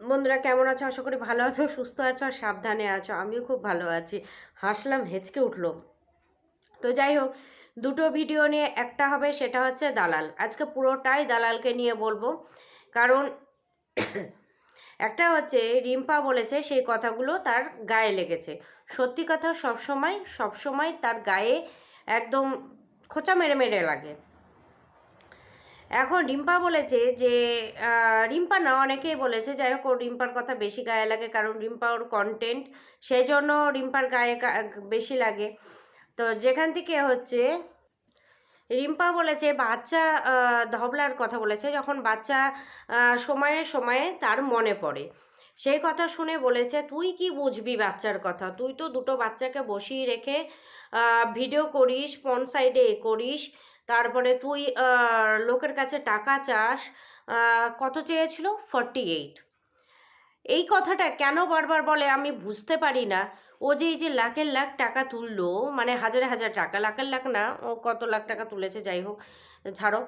বন্ধুরা কেমন আছো? আশা করি ভালো আছো, সুস্থ আছো আর সাবধানে আছো। আমিও খুব ভালো আছি। হাসলাম, হেঁচকে উঠল। তো যাই হোক, দুটো ভিডিও নিয়ে একটা হবে, সেটা হচ্ছে দালাল। আজকে পুরোটাই দালালকে নিয়ে বলব। কারণ একটা হচ্ছে, রিম্পা বলেছে সেই কথাগুলো তার গায়ে লেগেছে। সত্যি কথা সবসময় সবসময় তার গায়ে একদম খোঁচা মেরে মেরে লাগে। এখন রিম্পা বলেছে যে রিম্পা না, অনেকেই বলেছে, যাই হোক রিম্পার কথা বেশি গায়ে লাগে, কারণ রিম্পা ওর কন্টেন্ট সেই জন্য রিম্পার গায়ে বেশি লাগে। তো যেখান থেকে হচ্ছে, রিম্পা বলেছে, বাচ্চা ধবলার কথা বলেছে, যখন বাচ্চা সময়ে সময়ে তার মনে পড়ে। সেই কথা শুনে বলেছে, তুই কি বুঝবি বাচ্চার কথা? তুই তো দুটো বাচ্চাকে বসিয়ে রেখে ভিডিও করিস ফোন সাইডে করিস তারপরে তুই লোকের কাছে টাকা চাস কত চেয়েছিল? ফর্টি এইট এই কথাটা কেন বারবার বলে আমি বুঝতে পারি না। ও যে এই যে লাখের লাখ টাকা তুললো মানে হাজার হাজার টাকা, লাখের লাখ না, ও কত লাখ টাকা তুলেছে যাই হোক, ছাড়ো।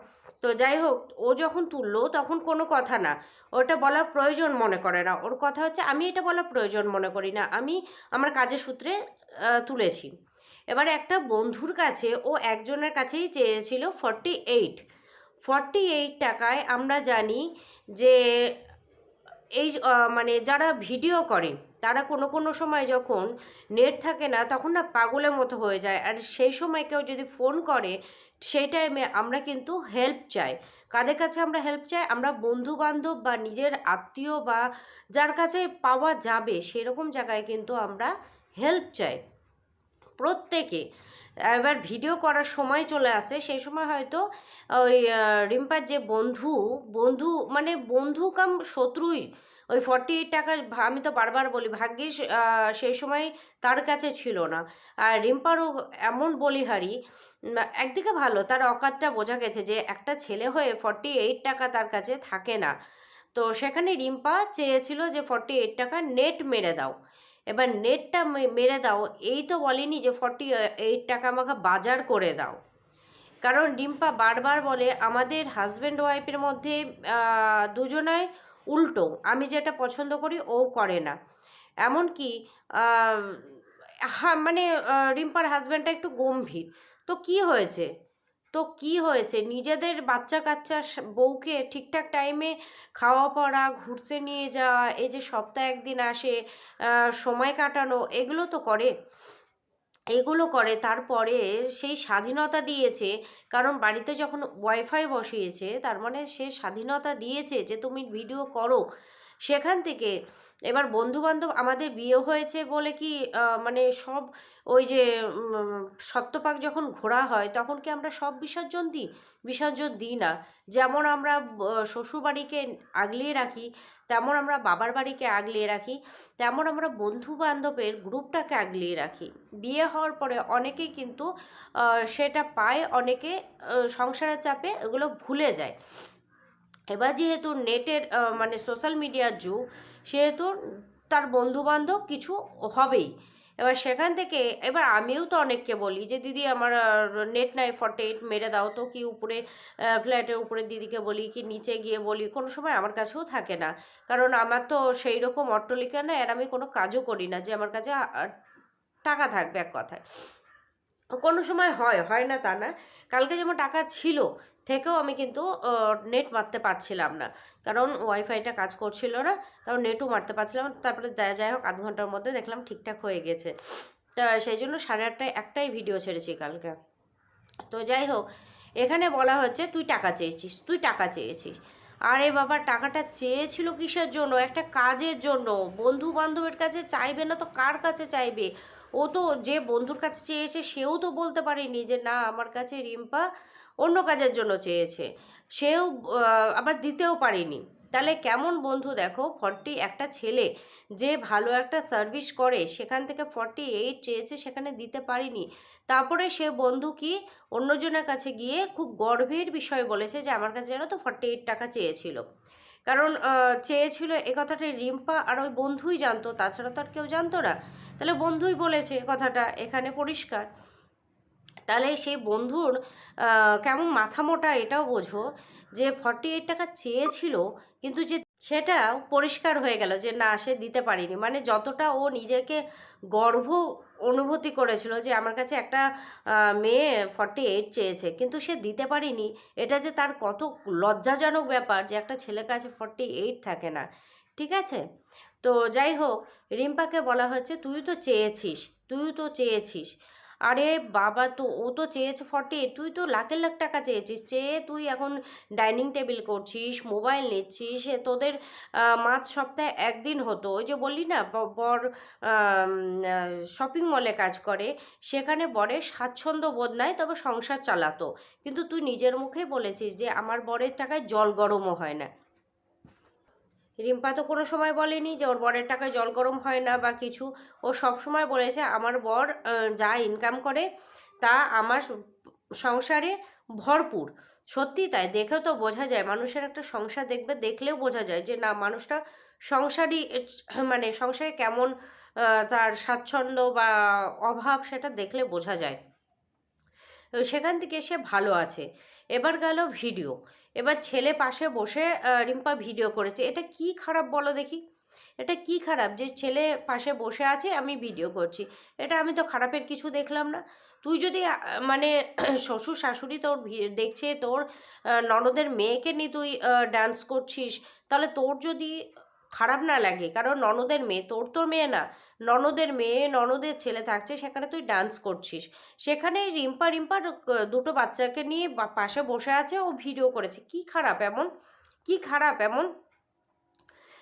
তো যাই হোক, ও যখন তুললো তখন কোনো কথা না, ওটা বলার প্রয়োজন মনে করে না। ওর কথা হচ্ছে আমি এটা বলার প্রয়োজন মনে করি না। আমি আমার কাজের সূত্রে তুলেছি। এবারে একটা বন্ধুর কাছে ও একজনের কাছেই চেয়েছিল ফর্টি এইট ফর্টি এইট টাকায় আমরা জানি যে এই মানে যারা ভিডিও করে, তারা কোনো কোনো সময় যখন নেট থাকে না, তখন না পাগলের মতো হয়ে যায়। আর সেই সময় কেউ যদি ফোন করে, সেই টাইমে আমরা কিন্তু হেল্প চাই। কাদের কাছে আমরা হেল্প চাই? আমরা বন্ধু বান্ধব বা নিজের আত্মীয় বা যার কাছে পাওয়া যাবে, সেরকম জায়গায় কিন্তু আমরা হেল্প চাই। প্রত্যেকে। এবার ভিডিও করার সময় চলে আসে সেই সময় হয়তো ওই রিম্পার যে বন্ধু বন্ধু মানে বন্ধু কাম শত্রুই, ওই ফর্টি এইট টাকা আমি তো বারবার বলি, ভাগ্যিস সেই সময় তার কাছে ছিল না। আর রিম্পারও এমন বলিহারি একদিকে ভালো, তার অকাতটা বোঝা গেছে যে একটা ছেলে হয়ে ফর্টি এইট টাকা তার কাছে থাকে না। তো সেখানে রিম্পা চেয়েছিল যে ফর্টি এইট টাকা নেট মেরে দাও। এবার নেটটা মেরে দাও। এই তো বলেনি যে ফর্টি এইট টাকা আমাকে বাজার করে দাও। কারণ ডিম্পা বারবার বলে আমাদের হাজব্যান্ড ওয়াইফের মধ্যে আহ, দুজনাই উল্টো। আমি যেটা পছন্দ করি ও করে না। এমনকি আহ, হা মানে রিম্পার হাজব্যান্ডটা একটু গম্ভীর। তো কি হয়েছে? তো কি হয়েছে? নিজেদের বাচ্চা কাচ্চা বউকে ঠিকঠাক টাইমে খাওয়া পড়া, ঘুরতে নিয়ে যাওয়া, এই যে সপ্তাহে একদিন আসে সময় কাটানো, এগুলো তো করে। এগুলো করে, তারপরে সেই স্বাধীনতা দিয়েছে, কারণ বাড়িতে যখন ওয়াইফাই বসিয়েছে, তার মানে সে স্বাধীনতা দিয়েছে যে তুমি ভিডিও করো। সেখান থেকে। এবার বন্ধু বান্ধব আমাদের বিয়ে হয়েছে বলে কি মানে সব ওই যে সত্যপাক যখন ঘোরা হয়, তখন কি আমরা সব বিসর্জন দিই? বিসর্জন দিই না। যেমন আমরা শ্বশুরবাড়িকে আগলিয়ে রাখি, তেমন আমরা বাবার বাড়িকে আগলিয়ে রাখি, তেমন আমরা বন্ধু বান্ধবের গ্রুপটাকে আগলিয়ে রাখি। বিয়ে হওয়ার পরে অনেকেই কিন্তু সেটা পায়, অনেকে সংসারের চাপে এগুলো ভুলে যায়। এবার যেহেতু নেটের মানে সোশ্যাল মিডিয়ার যুগ, সেহেতু তার বন্ধু বান্ধব কিছু হবেই। এবার সেখান থেকে, এবার আমিও তো অনেককে বলি যে, দিদি, আমার নেট নাই ফর্টি এইট মেরে দাও তো, কি উপরে ফ্ল্যাটের উপরে দিদিকে বলি, কি নিচে গিয়ে বলি? কোনো সময় আমার কাছেও থাকে না। কারণ আমার তো সেই রকম অট্টলিকা না আর আমি কোনো কাজও করি না যে, আমার কাছে টাকা থাকবে এক কথায়। কোনো সময় হয় হয় না তা না। কালকে যেমন টাকা ছিল, থেকেও আমি কিন্তু নেট মারতে পারছিলাম না। কারণ ওয়াইফাইটা কাজ করছিল না কারণ নেটও মারতে পারছিলাম তারপরে যাই হোক, আধ ঘণ্টার মধ্যে দেখলাম ঠিকঠাক হয়ে গেছে। তা সেই জন্য সাড়ে আটটায় একটাই ভিডিও ছেড়েছি কালকে। তো যাই হোক, এখানে বলা হচ্ছে, তুই টাকা চেয়েছিস, তুই টাকা চেয়েছিস। আরে বাবা, টাকাটা চেয়েছিল কিসের জন্য? একটা কাজের জন্য। বন্ধু বান্ধবের কাছে চাইবে না তো কার কাছে চাইবে? ও তো যে বন্ধুর কাছে চেয়েছে, সেও তো বলতে পারেনি যে, না, আমার কাছে রিম্পা অন্য কাজের জন্য চেয়েছে। সেও আবার দিতেও পারেনি। তাহলে কেমন বন্ধু দেখো ফর্টি একটা ছেলে যে ভালো একটা সার্ভিস করে, সেখান থেকে ফর্টি এইট চেয়েছে, সেখানে দিতে পারিনি। তারপরে সে বন্ধু কি, অন্যজনের কাছে গিয়ে খুব গর্বের বিষয় বলেছে যে, আমার কাছে জানো তো ফর্টি এইট টাকা চেয়েছিল। কারণ চেয়েছিল, এ কথাটা রিম্পা আর ওই বন্ধুই জানতো, তাছাড়া তো আর কেউ জানতো না। তাহলে বন্ধুই বলেছে কথাটা, এখানে পরিষ্কার। তাহলে সেই বন্ধুর কেমন মাথা মোটা এটাও বোঝো যে ফর্টি এইট টাকা চেয়েছিল, কিন্তু যে সেটা পরিষ্কার হয়ে গেল যে না, সে দিতে পারিনি। মানে যতটা ও নিজেকে গর্ব অনুভূতি করেছিল যে আমার কাছে একটা মেয়ে ফর্টি এইট চেয়েছে, কিন্তু সে দিতে পারিনি, এটা যে তার কত লজ্জাজনক ব্যাপার যে একটা ছেলের কাছে ফর্টি এইট থাকে না। ঠিক আছে? তো যাই হোক, রিম্পাকে বলা হচ্ছে তুই তো চেয়েছিস, তুই তো চেয়েছিস। আরে বাবা, তো ও তো চেয়েছে ফর্টি তুই তো লাখের লাখ টাকা চেয়েছিস, চেয়ে তুই এখন ডাইনিং টেবিল করছিস মোবাইল নিচ্ছিস তোদের মাঝ সপ্তাহে একদিন হতো, ওই যে বললি না বর শপিং মলে কাজ করে, সেখানে বরের স্বাচ্ছন্দ্য বোধ নাই, তবে সংসার চালাতো, কিন্তু তুই নিজের মুখেই বলেছিস যে আমার বরের টাকায় জল গরমও হয় না। রিম্পা তো কোনো সময় বলেনি যে ওর বরের টাকায় জল গরম হয় না বা কিছু। ও সব সময় বলেছে, আমার বর যা ইনকাম করে তা আমার সংসারে ভরপুর। সত্যি তাই, দেখেও তো বোঝা যায়, মানুষের একটা সংসার দেখবে, দেখলেও বোঝা যায় যে না, মানুষটা সংসারই মানে সংসারে কেমন তার স্বাচ্ছন্দ্য বা অভাব সেটা দেখলে বোঝা যায়। সেখান থেকে সে ভালো আছে। এবার গেল ভিডিও। এবার ছেলে পাশে বসে রিম্পা ভিডিও করেছে। এটা কি খারাপ বলো দেখি? এটা কি খারাপ যে ছেলে পাশে বসে আছে, আমি ভিডিও করছি? এটা আমি তো খারাপের কিছু দেখলাম না। তুই যদি মানে শ্বশুর শাশুড়ি তোর দেখছে তোর ননদের মেয়েকে নিয়ে তুই ডান্স করছিস, তাহলে তোর যদি খারাপ না লাগে। কারণ ননদের মেয়ে, তোর তোর মেয়ে না। ননদের মেয়ে, ননদের ছেলে থাকছে, সেখানে তুই ডান্স করছিস। সেখানে রিম্পা রিম্পার দুটো বাচ্চাকে নিয়ে পাশে বসে আছে, ও ভিডিও করেছে। কি খারাপ এমন? কি খারাপ এমন?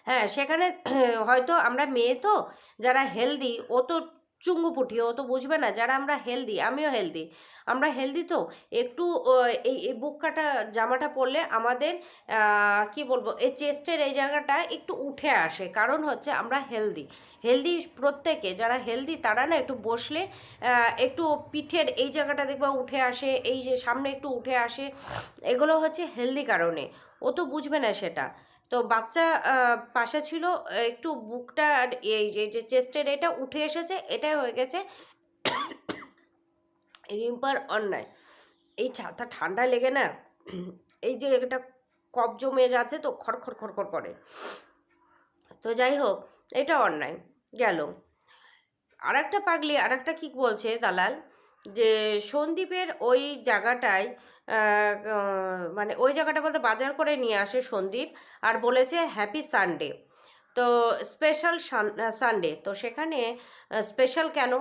হ্যাঁ সেখানে হয়তো আমরা মেয়ে তো, যারা হেলদি ও তো চুঙ্গুপুটি ও তো বুঝবে না, যারা আমরা হেলদি আমিও হেলদি আমরা হেলদি তো, একটু এই এই বুক কাটা জামাটা পরলে আমাদের কি বলব, এই চেস্টের এই জায়গাটা একটু উঠে আসে। কারণ হচ্ছে আমরা হেলদি হেলদি প্রত্যেকে, যারা হেলদি তারা না একটু বসলে একটু পিঠের এই জায়গাটা দেখবা উঠে আসে, এই যে সামনে একটু উঠে আসে, এগুলো হচ্ছে হেলদি কারণে। ও তো বুঝবে না সেটা। তো বাচ্চা পাশে ছিল একটু বুকটা এই যে চেস্টের এটা উঠে এসেছে, এটাই হয়ে গেছে রিম্পার অন্যায়। এই ছাতা ঠান্ডা লেগে না, এই যে এটা কফ জমে যাচ্ছে তো খড়খড় খড়খড় করে। তো যাই হোক, এটা অন্যায়, গেল। আর একটা পাগলি আর একটা কী বলছে দালাল? যে সন্দীপের ওই জায়গাটায় মানে ওই জায়গাটা বলতে বাজার করে নিয়ে আসে সন্দীপ আর বলেছে হ্যাপি সানডে তো স্পেশাল সানডে তো সেখানে স্পেশাল কেন?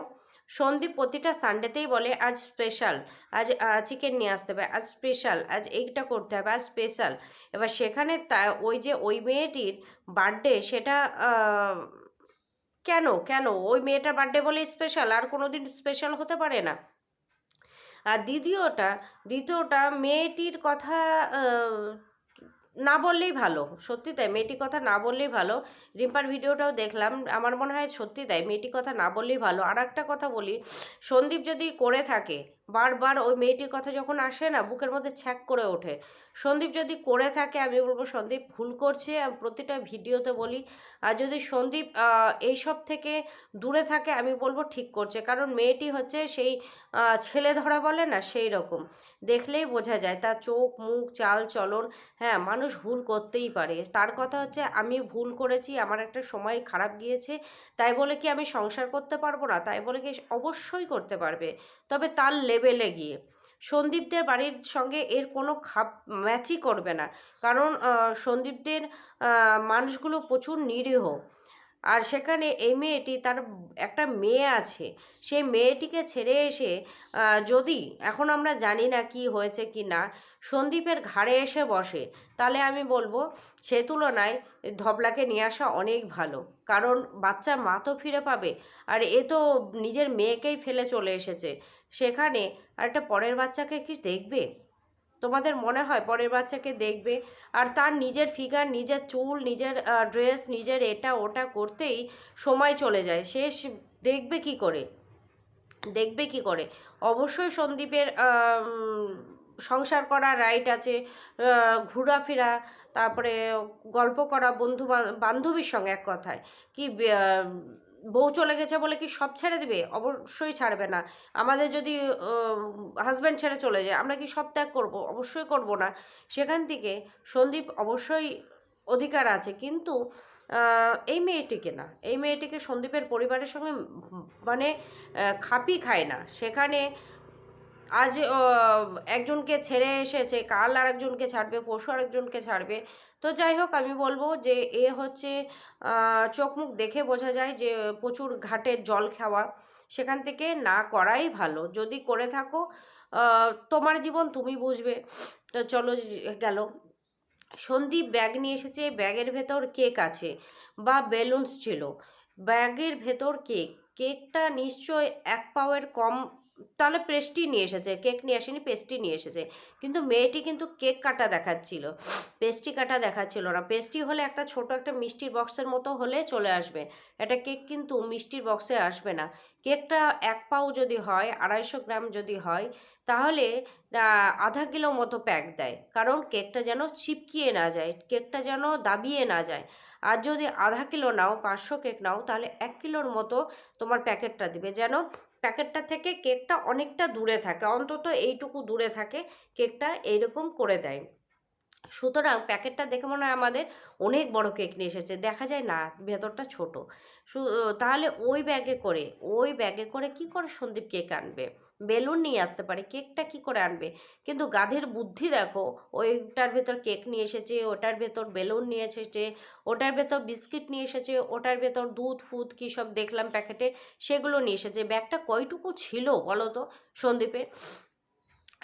সন্দীপ প্রতিটা সানডেতেই বলে, আজ স্পেশাল আজ চিকেন নিয়ে আসতে হবে, আজ স্পেশাল আজ এইটা করতে হবে, আজ স্পেশাল এবার সেখানে তা, ওই যে ওই মেয়েটির বার্থডে সেটা কেন কেন? ওই মেয়েটার বার্থডে বলে স্পেশাল আর কোনো দিন স্পেশাল হতে পারে না। আর দ্বিতীয়টা দ্বিতীয়টা মেয়েটির কথা না বললেই ভালো। সত্যি তাই, মেয়েটির কথা না বললেই ভালো। রিম্পার ভিডিওটাও দেখলাম, আমার মনে হয় সত্যি তাই, মেয়েটির কথা না বললেই ভালো। আর একটা কথা বলি, সন্দীপ যদি করে থাকে বারবার ওই মেয়েটির কথা যখন আসে না, বুকের মধ্যে ছ্যাক করে ওঠে। সন্দীপ যদি করে থাকে, আমি বলব সন্দীপ, ভুল করছে। আমি প্রতিটা ভিডিওতে বলি, আর যদি সন্দীপ এইসব থেকে দূরে থাকে, আমি বলব ঠিক করছে। কারণ মেয়েটি হচ্ছে সেই ছেলে ধরা বলে না, সেই রকম। দেখলেই বোঝা যায়, তার চোখ, মুখ, চাল, চলন হ্যাঁ মানুষ ভুল করতেই পারে। তার কথা হচ্ছে, আমি ভুল করেছি, আমার একটা সময় খারাপ গিয়েছে, তাই বলে কি আমি সংসার করতে পারব না? তাই বলে কি অবশ্যই করতে পারবে। তবে তার লেভেলে গিয়ে। সন্দীপদের বাড়ির সঙ্গে এর কোনো খাপ ম্যাচই করবে না। কারণ সন্দীপদের মানুষগুলো প্রচুর নিরীহ। আর সেখানে এই মেয়েটি তার একটা মেয়ে আছে। সেই মেয়েটিকে ছেড়ে এসে যদি এখন আমরা জানি না কি হয়েছে কি না, সন্দীপের ঘাড়ে এসে বসে, তাহলে আমি বলব সে তুলনায় ধবলাকে নিয়ে আসা অনেক ভালো। কারণ বাচ্চা মা তো ফিরে পাবে, আর এ তো নিজের মেয়েকেই ফেলে চলে এসেছে। সেখানে আর একটা পরের বাচ্চাকে কি দেখবে? তোমাদের মনে হয় পরের বাচ্চাকে দেখবে? আর তার নিজের ফিগার নিজের চুল, নিজের ড্রেস নিজের এটা, ওটা করতেই সময় চলে যায়। সে- দেখবে কি করে? দেখবে কি করে? অবশ্যই সন্দীপের সংসার করা রাইট আছে ঘোরাফেরা, তারপরে গল্প করা বন্ধু বান্ধবীর সঙ্গে এক কথায়। কি বউ চলে গেছে বলে কি সব ছেড়ে দিবে? অবশ্যই ছাড়বে না। আমাদের যদি হাজব্যান্ড ছেড়ে চলে যায়, আমরা কি সব ত্যাগ করব? অবশ্যই করব না। সেখান থেকে সন্দীপ অবশ্যই অধিকার আছে। কিন্তু এই মেয়েটিকে না, এই মেয়েটিকে সন্দীপের পরিবারের সঙ্গে মানে খাপই খায় না। সেখানে আজ একজনকে ছেড়ে এসেছে, কাল আর একজনকে ছাড়বে, পরশু আরেকজনকে ছাড়বে। তো যাই হোক, আমি বলব যে এ হচ্ছে চোখ মুখ দেখে বোঝা যায় যে প্রচুর ঘাটের জল খাওয়া সেখান থেকে না করাই ভালো। যদি করে থাকো তোমার জীবন তুমি বুঝবে। তো চলো গেল। সন্দীপ ব্যাগ নিয়ে এসেছে, ব্যাগের ভেতর কেক আছে বা বেলুনস ছিল। ব্যাগের ভেতর কেক, কেকটা নিশ্চয় এক পাওয়ের কম তাহলে পেস্ট্রি নিয়ে এসেছে, কেক নিয়ে আসেনি, পেস্ট্রি নিয়ে এসেছে। কিন্তু মেয়েটি কিন্তু কেক কাটা দেখাচ্ছিল। পেস্ট্রি কাটা দেখাচ্ছিল না। পেস্ট্রি হলে একটা ছোট একটা মিষ্টির বক্সের মতো হলে চলে আসবে। এটা কেক কিন্তু মিষ্টির বক্সে আসবে না। কেকটা এক পাও যদি হয়, আড়াইশো গ্রাম যদি হয়, তাহলে আধা কিলো মতো প্যাক দেয়। কারণ কেকটা যেন চিপকিয়ে না যায়, কেকটা যেন দাবিয়ে না যায়। আর যদি আধা কিলো নাও, পাঁচশো কেক নাও, তাহলে এক কিলোর মতো তোমার প্যাকেটটা দিবে। যেন প্যাকেটটা থেকে কেকটা অনেকটা দূরে থাকে অন্তত এইটুকু দূরে থাকে কেকটা এইরকম করে দেয়। সুতরাং প্যাকেটটা দেখে মনে হয় আমাদের অনেক বড় কেক নিয়ে এসেছে। দেখা যায় না, ভেতরটা ছোট। তাহলে ওই ব্যাগে করে, ওই ব্যাগে করে কি করে সন্দীপ কেক আনবে? বেলুন নিয়ে আসতে পারে, কেকটা কি করে আনবে? কিন্তু গাধের বুদ্ধি দেখো, ওইটার ভেতর কেক নিয়ে এসেছে, ওটার ভেতর বেলুন নিয়ে এসেছে, ওটার ভেতর বিস্কিট নিয়ে এসেছে, ওটার ভেতর দুধ ফুদ কী সব দেখলাম প্যাকেটে, সেগুলো নিয়ে এসেছে। ব্যাগটা কয়টুকু ছিল বলো তো সন্দীপের?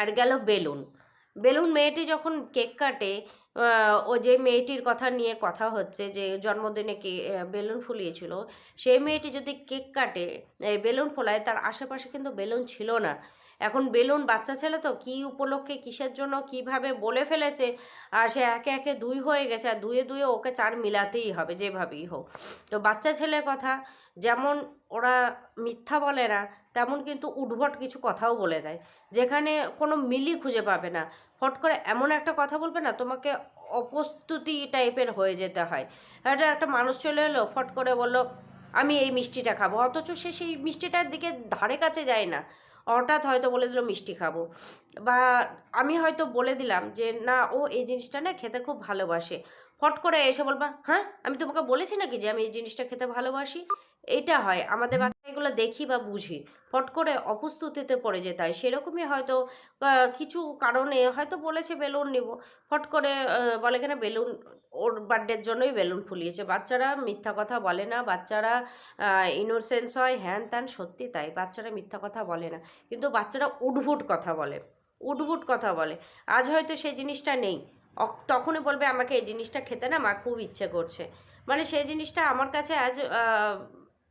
আর গেল বেলুন। বেলুন মেয়েটি যখন কেক কাটে ও যে মেয়েটির কথা নিয়ে কথা হচ্ছে, যে জন্মদিনে কে বেলুন ফুলিয়েছিল সেই মেয়েটি যদি কেক কাটে বেলুন ফোলায়, তার আশেপাশে কিন্তু বেলুন ছিল না। এখন বেলুন বাচ্চা ছেলে তো, কী উপলক্ষে, কিসের জন্য, কীভাবে বলে ফেলেছে? আর সে একে একে দুই হয়ে গেছে, আর দুয়ে দুয়ে ওকে চার মিলাতেই হবে, যেভাবেই হোক। তো বাচ্চা ছেলের কথা, যেমন ওরা মিথ্যা বলে না তেমন কিন্তু উদ্ভট কিছু কথাও বলে দেয়। যেখানে কোনো মিলই খুঁজে পাবে না। ফট করে এমন একটা কথা বলবে না, তোমাকে অপ্রস্তুতি টাইপের হয়ে যেতে হয়। একটা একটা মানুষ চলে এলো, ফট করে বলল, আমি এই মিষ্টিটা খাব। অথচ সে সেই মিষ্টিটার দিকে ধারে কাছে যায় না। হঠাৎ হয়তো বলে দিল, মিষ্টি খাব। বা আমি হয়তো বলে দিলাম যে, না, ও এই জিনিসটা না খেতে খুব ভালোবাসে। ফট করে এসে বলবা হ্যাঁ আমি তোমাকে বলেছি নাকি যে আমি এই জিনিসটা খেতে ভালোবাসি? এটা হয়। আমাদের বাচ্চা এগুলো দেখি বা বুঝি। ফট করে অপ্রস্তুতিতে পড়ে যেতে হয়। সেরকমই হয়তো কিছু কারণে হয়তো বলেছে বেলুন নিব। ফট করে বলে কিনা বেলুন ওর বার্থডের জন্যই বেলুন ফুলিয়েছে। বাচ্চারা মিথ্যা কথা বলে না। বাচ্চারা ইনোসেন্স হয় হ্যান ত্যান সত্যি তাই। বাচ্চারা মিথ্যা কথা বলে না। কিন্তু বাচ্চারা উদ্ভুট কথা বলে। উদ্ভুট কথা বলে। আজ হয়তো সেই জিনিসটা নেই। তখনই বলবে, আমাকে এই জিনিসটা খেতে না আমার খুব ইচ্ছে করছে। মানে সেই জিনিসটা আমার কাছে আজ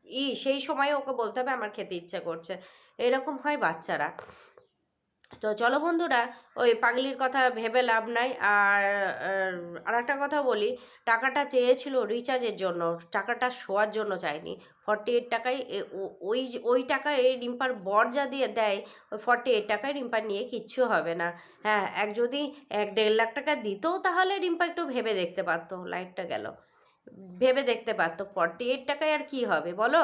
ই সেই সময়ে ওকে বলতে হবে, আমার খেতে ইচ্ছে করছে। এরকম হয় বাচ্চারা। তো চলো বন্ধুরা, ওই পাগলির কথা ভেবে লাভ নাই। আর আর একটা কথা বলি, টাকাটা চেয়েছিল রিচার্জের জন্য, টাকাটা শোয়ার জন্য চাইনি। ফর্টি এইট টাকায় ওই ওই টাকায় রিম্পার বর যা দিয়ে দেয়, ওই ফর্টি এইট টাকায় রিম্পার নিয়ে কিচ্ছু হবে না। হ্যাঁ এক যদি এক দেড় লাখ টাকা দিতেও তাহলে রিম্পা একটু ভেবে দেখতে পারতো লাইটটা গেল। ভেবে দেখতে পারতো ফর্টি এইট টাকায় আর কি হবে, বলো?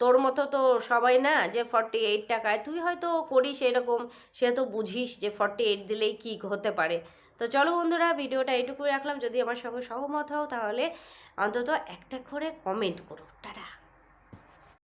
তোর মতো তো সবাই না যে ফর্টি এইট টাকায় তুই হয়তো করিস এরকম, সে তো বুঝিস যে ফর্টি এইট দিলেই কী হতে পারে। তো চলো বন্ধুরা, ভিডিওটা এইটুকু রাখলাম। যদি আমার সঙ্গে সহমত হও তাহলে অন্তত একটা করে কমেন্ট করো। টাটা।